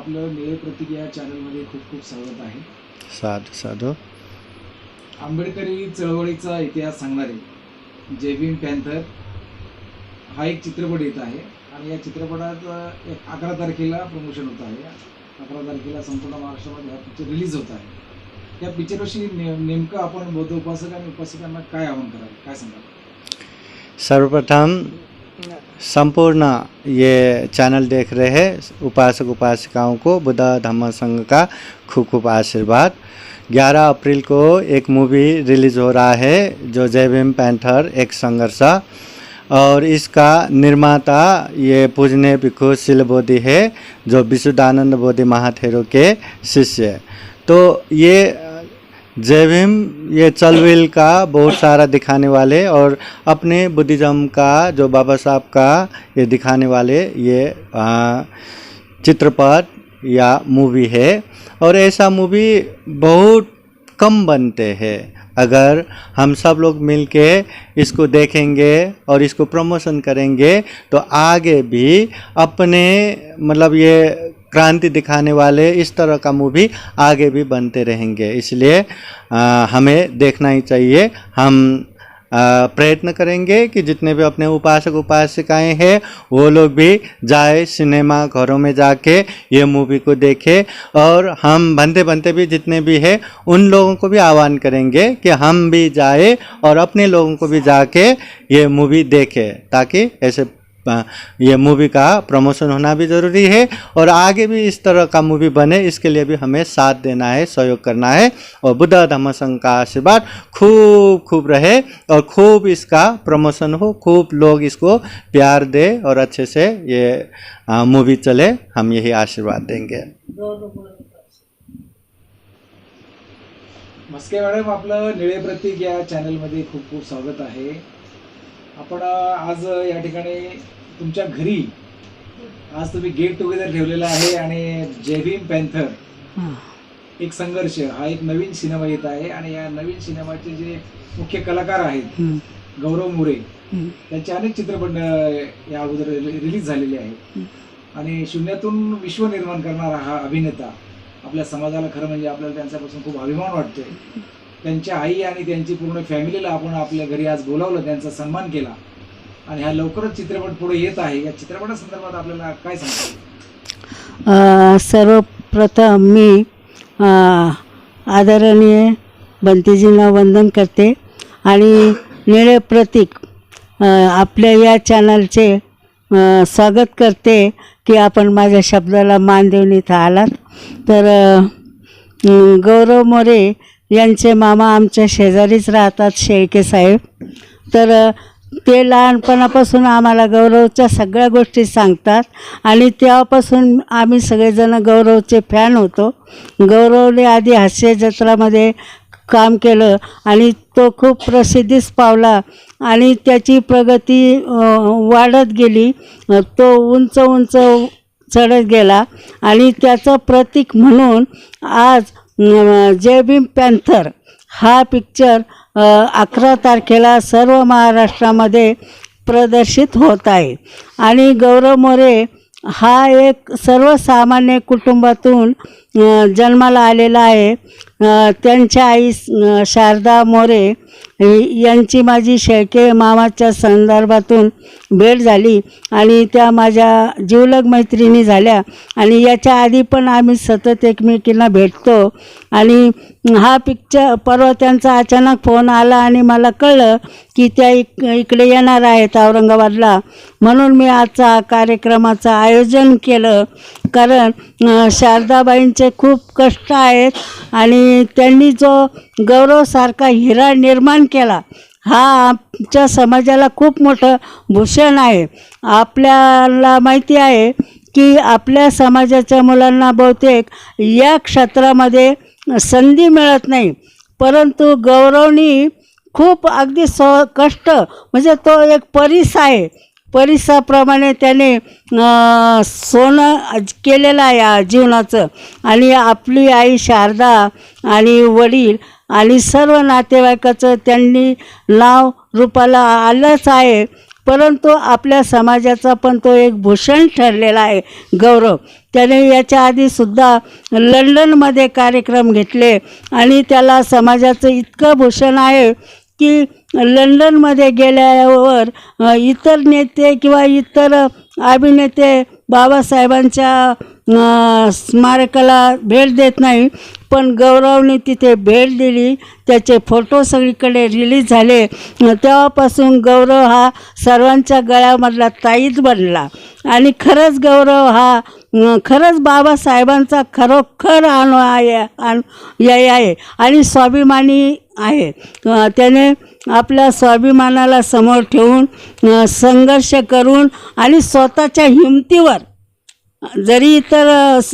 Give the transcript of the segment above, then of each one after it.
आपलं निळे प्रतीक या चॅनलमध्ये खूप खूप स्वागत आहे. साधू साधू. आंबेडकरी चळवळीचा इतिहास सांगणारे भीम पॅन्थर हा एक चित्रपट येत आहे आणि या चित्रपटात एक अकरा तारखेला प्रमोशन होत आहे. अकरा तारखेला संपूर्ण महाराष्ट्रामध्ये हा पिक्चर रिलीज होत आहे. त्या पिक्चरविषयी ने नेमकं आपण बौद्ध उपासक आणि उपासकांना काय आव्हान कराल? काय सांगाल? सर्वप्रथम संपूर्ण ये चैनल देख रहे हैं, उपासक उपासिकाओं को, बुद्धा धम्म संघ का खूब खूब आशीर्वाद। 11 अप्रैल को एक मूवी रिलीज़ हो रहा है, जो जय भीम पैंथर, एक संघर्ष, और इसका निर्माता ये पूजने भिखु शिल बोधि है, जो विशुद्धानंद बोधि महाथेरो के शिष्य तो ये जय भीम ये चलविल का बहुत सारा दिखाने वाले और अपने बुद्धिज़्म का, जो बाबा साहब का, ये दिखाने वाले, ये चित्रपट या मूवी है। और ऐसा मूवी बहुत कम बनते हैं। अगर हम सब लोग मिल के इसको देखेंगे और इसको प्रमोशन करेंगे तो आगे भी अपने मतलब ये क्रांति दिखाने वाले इस तरह का मूवी आगे भी बनते रहेंगे। इसलिए हमें देखना ही चाहिए। हम प्रयत्न करेंगे कि जितने भी अपने उपासक उपासिकाएँ हैं, वो लोग भी जाए सिनेमा घरों में जाके ये मूवी को देखें। और हम बनते बनते भी जितने भी हैं, उन लोगों को भी आह्वान करेंगे कि हम भी जाए और अपने लोगों को भी जाके ये मूवी देखें, ताकि ऐसे ये मूवी का प्रमोशन होना भी ज़रूरी है और आगे भी इस तरह का मूवी बने, इसके लिए भी हमें साथ देना है, सहयोग करना है और बुद्ध धम्म संघ का आशीर्वाद खूब खूब रहे और खूब इसका प्रमोशन हो, खूब लोग इसको प्यार दे और अच्छे से ये मूवी चले, हम यही आशीर्वाद देंगे। मस्के मॅडम, आपलं निळे प्रतीक खूप खूप स्वागत आहे. आपण आज या ठिकाणी तुमच्या घरी आज तुम्ही गेट टुगेदर ठेवलेला आहे आणि जय भीम पॅन्थर एक संघर्ष हा एक नवीन सिनेमा येत आहे आणि या नवीन सिनेमाचे जे मुख्य कलाकार आहेत गौरव मोरे त्यांचे अनेक चित्रपट या अगोदर रिलीज झालेले आहेत. आणि शून्यातून विश्व निर्माण करणारा हा अभिनेता आपल्या समाजाला खरं म्हणजे आपल्याला त्यांच्यापासून खूप अभिमान वाटतोय. त्यांच्या आई आणि त्यांची पूर्ण फॅमिलीला आपण आपल्या घरी आज बोलावलं त्यांचा सन्मान केला. आणि हा लवकरच चित्रपट पुढे येत आहे. या चित्रपटासंदर्भात आपल्याला काय सांगता सर्वप्रथम मी आदरणीय बंतीजींना वंदन करते. आणि निळे प्रतीक आपल्या या चॅनलचे स्वागत करते की आपण माझ्या शब्दाला मान देऊन इथं आलात. तर गौरव मोरे यांचे मामा आमच्या शेजारीच राहतात शेळके साहेब. तर ते लहानपणापासून आम्हाला गौरवच्या सगळ्या गोष्टी सांगतात आणि तेव्हापासून आम्ही सगळेजण गौरवचे फॅन होतो. गौरवने आधी हास्य जत्रामध्ये काम केलं आणि तो खूप प्रसिद्धीस पावला आणि त्याची प्रगती वाढत गेली. तो उंच उंच चढत गेला आणि त्याचं प्रतीक म्हणून आज जे भीम पॅन्थर हा पिक्चर अकरा तारखेला सर्व महाराष्ट्रामध्ये प्रदर्शित होत आहे. आणि गौरव मोरे हा एक सर्वसामान्य कुटुंबातून जन्माला आलेला आहे. त्यांच्या आई शारदा मोरे यांची माझी शेळके मामाच्या संदर्भातून भेट झाली आणि त्या माझ्या जीवलग मैत्रिणी झाल्या. आणि याच्या आधी पण आम्ही सतत एकमेकींना भेटतो. आणि हा पिक्चर परवा त्यांचा अचानक फोन आला आणि मला कळलं की त्या इक इकडे येणार आहेत औरंगाबादला. म्हणून मी आजचा कार्यक्रमाचं आयोजन केलं. कारण शारदाबाईंचे खूप कष्ट आहेत आणि त्यांनी जो गौरवसारखा हिरा निर्माण केला हा आमच्या समाजाला खूप मोठं भूषण आहे. आपल्याला माहिती आहे की आपल्या समाजाच्या मुलांना बहुतेक या क्षेत्रामध्ये संधी मिळत नाही. परंतु गौरवनी खूप अगदी स कष्ट म्हणजे तो एक परीस आहे. परिसाप्रमाणे त्याने सोनं केलेलं आहे या जीवनाचं. आणि आपली आई शारदा आणि वडील आणि सर्व नातेवाईकाचं त्यांनी नाव रूपाला आलंच आहे. परंतु आपल्या समाजाचा पण तो एक भूषण ठरलेला आहे गौरव. त्याने याच्या आधीसुद्धा लंडनमध्ये कार्यक्रम घेतले आणि त्याला समाजाचं इतकं भूषण आहे की लंडनमध्ये गेल्यावर इतर नेते किंवा इतर अभिनेते बाबासाहेबांच्या स्मारकाला भेट देत नाही पण गौरवने तिथे भेट दिली. त्याचे फोटो सगळीकडे रिलीज झाले. तेव्हापासून गौरव हा सर्वांच्या गळ्यामधला ताईच बनला. आणि खरंच गौरव हा खरंच बाबासाहेबांचा खरोखर अनु आहे अनुयायी आहे आणि स्वाभिमानी आहे. त्याने आपल्या स्वाभिमानाला समोर ठेवून संघर्ष करून आणि स्वतःच्या हिमतीवर जरी इतर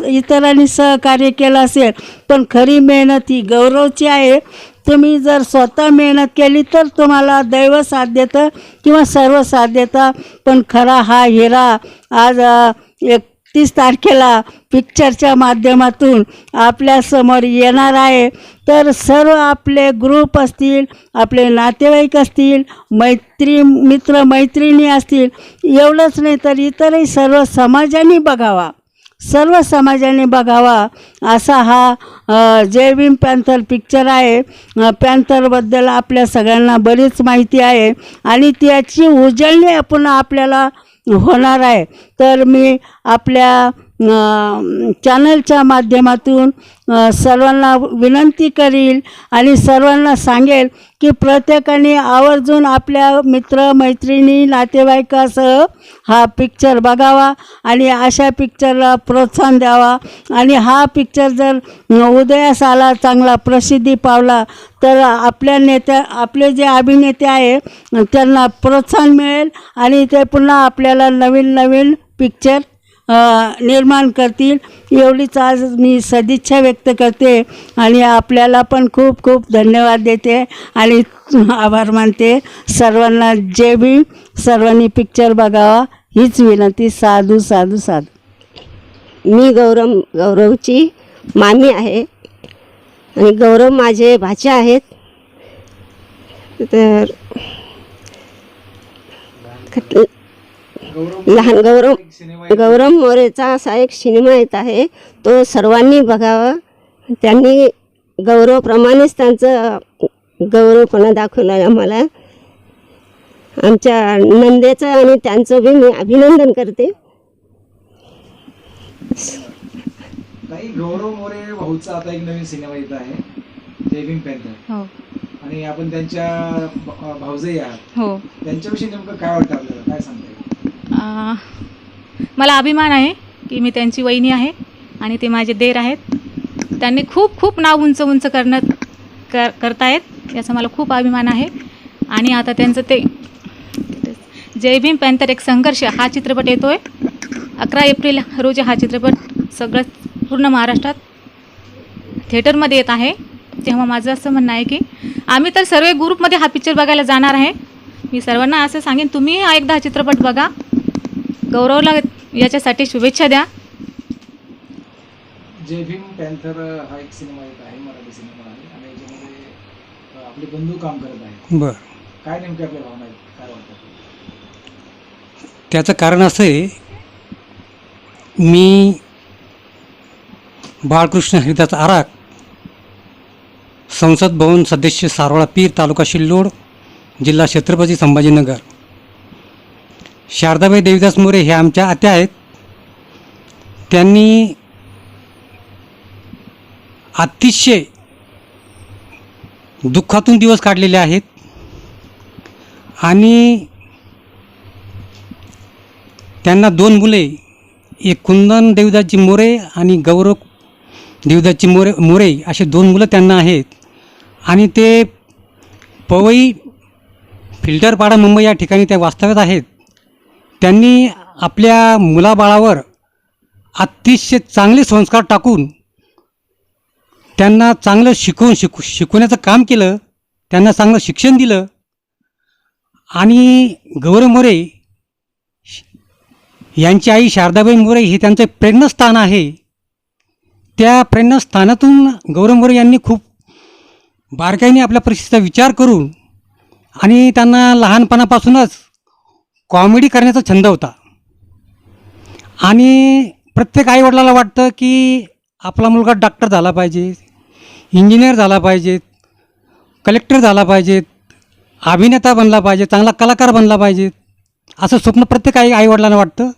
इतरांनी सहकार्य केलं असेल पण खरी मेहनत ही गौरवची आहे. तुम्ही जर स्वतः मेहनत केली तर तुम्हाला दैव साथ देतं किंवा सर्व साथ देतं पण खरा हा हिरा आज एक एकतीस तारखेला पिक्चरच्या माध्यमातून आपल्यासमोर येणार आहे. तर सर्व आपले ग्रुप असतील आपले नातेवाईक असतील मैत्री मित्र मैत्रिणी असतील एवढंच नाही तर इतरही सर्व समाजाने बघावा. सर्व समाजाने बघावा. असा हा अ, जय भीम पॅन्थर पिक्चर आहे. पॅन्थरबद्दल आपल्या सगळ्यांना बरीच माहिती आहे. आणि त्याची उजळणी आपण आपल्याला होणार आहे. तर मी आपल्या चॅनलच्या माध्यमातून सर्वांना विनंती करील आणि सर्वांना सांगेल की प्रत्येकाने आवर्जून आपल्या मित्र मैत्रिणी नातेवाईकासह हा पिक्चर बघावा आणि अशा पिक्चरला प्रोत्साहन द्यावा. आणि हा पिक्चर जर उदयास आला चांगला प्रसिद्धी पावला तर आपल्या नेत्या आपले जे अभिनेते आहे त्यांना प्रोत्साहन मिळेल आणि ते पुन्हा आपल्याला नवीन नवीन पिक्चर निर्माण करतील. एवढीच आज मी सदिच्छा व्यक्त करते आणि आपल्याला पण खूप खूप धन्यवाद देते आणि आभार मानते सर्वांना. जे बी सर्वांनी पिक्चर बघावा. हीच विनंती. साधू साधू साधू. मी गौरव गौरवची मामी आहे आणि गौरव माझे भाचे आहेत. तर लहान गौरव. गौरव मोरेचा असा एक सिनेमा येत आहे. तो सर्वांनी बघावा. त्यांनी गौरवप्रमाणेच त्यांचं गौरवपणा दाखवला आहे आम्हाला. आमच्या नंदेचं आणि त्यांचं बी मी अभिनंदन करते. ताई गौरव मोरे भाऊचा आता एक नवीन सिनेमा येत आहे. भीम पॅन्थर हो. आणि आपण त्यांच्या भ- भावजई आहात. हो. त्यांच्याविषयी नेमकं काय वाटतं आपल्याला? काय सांगता येईल? मला अभिमान आहे की मी त्यांची वहिनी आहे आणि ते माझे देर आहेत. त्यांनी खूप खूप नाव उंच उंच करणं कर करतायत याचा मला खूप अभिमान आहे. आणि आता त्यांचं ते जय भीम पॅन्थर एक संघर्ष हा चित्रपट येतो आहे अकरा एप्रिल रोजी हा चित्रपट सगळं पूर्ण महाराष्ट्रात थिएटरमध्ये येत आहे. तेव्हा माझं असं म्हणणं आहे की आम्ही तर सर्व ग्रुपमध्ये हा पिक्चर बघायला जाणार आहे. मी सर्वांना असं सांगेन तुम्ही हा एकदा हा चित्रपट बघा. गौरवला याच्यासाठी शुभेच्छा द्या. जय भीम पॅन्थर हा एक सिनेमा येत आहे मराठी सिनेमा आहे आणि याच्यामध्ये आपले बंधू काम करत आहेत. बरं. काय नेमके आपल्या भावना आहेत? काय वाटतं? त्याचं कारण असं आहे मी बाळकृष्ण हरिदास आराक संसद भवन सदस्य सारोळा पीर तालुका शिल्लोड जिल्हा छत्रपती संभाजीनगर. शारदाबाई देवीदास मोरे हे आमच्या आत्या आहेत. त्यांनी अतिशय दुःखातून दिवस काढलेले आहेत. आणि त्यांना दोन मुले एक कुंदन देवदासजी मोरे आणि गौरव देवदासजी मोरे मोरे असे दोन मुलं त्यांना आहेत. आणि ते पवई फिल्टरपाडा मुंबई या ठिकाणी त्या वास्तव्यात आहेत. त्यांनी आपल्या मुलाबाळावर अतिशय चांगले संस्कार टाकून त्यांना चांगलं शिकवून शिकू शिकवण्याचं काम केलं त्यांना चांगलं शिक्षण दिलं. आणि गौरव मोरे यांची आई शारदाबाई मोरे हे त्यांचं प्रेरणास्थान आहे. त्या प्रेरणास्थानातून गौरव मोरे यांनी खूप बारकाईने आपल्या परिस्थितीचा विचार करून आणि त्यांना लहानपणापासूनच कॉमेडी करण्याचा छंद होता. आणि प्रत्येक आईवडिलाला वाटतं की आपला मुलगा डॉक्टर झाला पाहिजे इंजिनियर झाला पाहिजे कलेक्टर झाला पाहिजे अभिनेता बनला पाहिजे चांगला कलाकार बनला पाहिजे असं स्वप्न प्रत्येक आई आईवडिलांना वाटतं.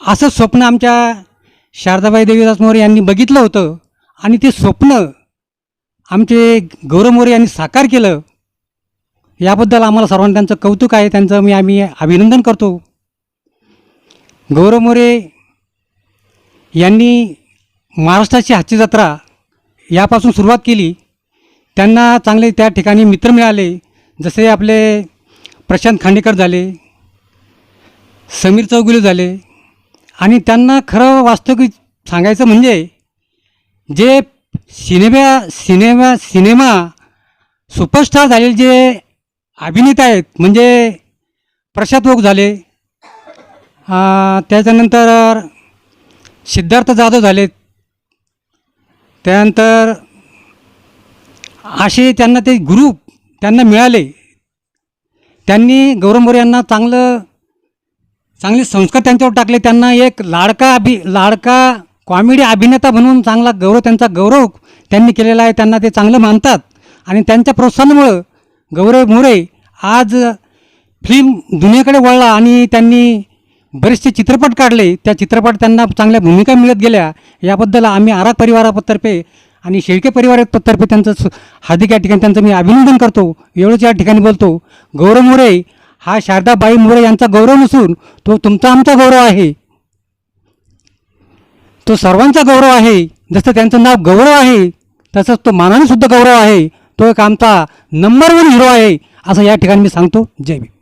असं स्वप्न आमच्या शारदाबाई देवीदास मोरे यांनी बघितलं होतं आणि ते स्वप्न आमचे गौरव मोरे यांनी साकार केलं. याबद्दल आम्हाला सर्वांना त्यांचं कौतुक आहे. त्यांचं मी आम्ही अभिनंदन करतो. गौरव मोरे यांनी महाराष्ट्राची हातची जत्रा यापासून सुरुवात केली. त्यांना चांगले त्या ठिकाणी मित्र मिळाले. जसे आपले प्रशांत खांडेकर झाले समीर चौगुले झाले. आणि त्यांना खरं वास्तविक सांगायचं म्हणजे जे सिनेमा सिनेमा सिनेमा सुपरस्टार झालेले जे अभिनेता आहेत. म्हणजे प्रशांत ओक झाले. त्याच्यानंतर सिद्धार्थ जाधव झालेत. त्यानंतर असे त्यांना ते गुरु त्यांना मिळाले. त्यांनी गौरव मोरे यांना चांगलं चांगले संस्कार त्यांच्यावर टाकले. त्यांना एक लाडका अभि लाडका कॉमेडी अभिनेता म्हणून चांगला गौरव त्यांचा गौरव त्यांनी केलेला आहे. त्यांना ते चांगलं मानतात. आणि त्यांच्या प्रोत्साहनामुळं गौरव मोरे आज फिल्म दुनियेकडे वळला आणि त्यांनी बरेचसे चित्रपट काढले. त्या चित्रपट त्यांना चांगल्या भूमिका मिळत गेल्या. याबद्दल आम्ही आराग परिवारातर्फे आणि शेळके परिवारातर्फे त्यांचं हार्दिक या ठिकाणी त्यांचं मी अभिनंदन करतो. एवढंच या ठिकाणी बोलतो. गौरव मोरे हा शारदाबाई मोरे यांचा गौरव नसून तो तुमचा आमचा गौरव आहे. तो सर्वांचा गौरव आहे. जसं त्यांचं नाव गौरव आहे तसंच तो मानाने सुद्धा गौरव आहे. तो एक आमचा नंबर वन हिरो आहे. असं या ठिकाणी मी सांगतो. जय भीम.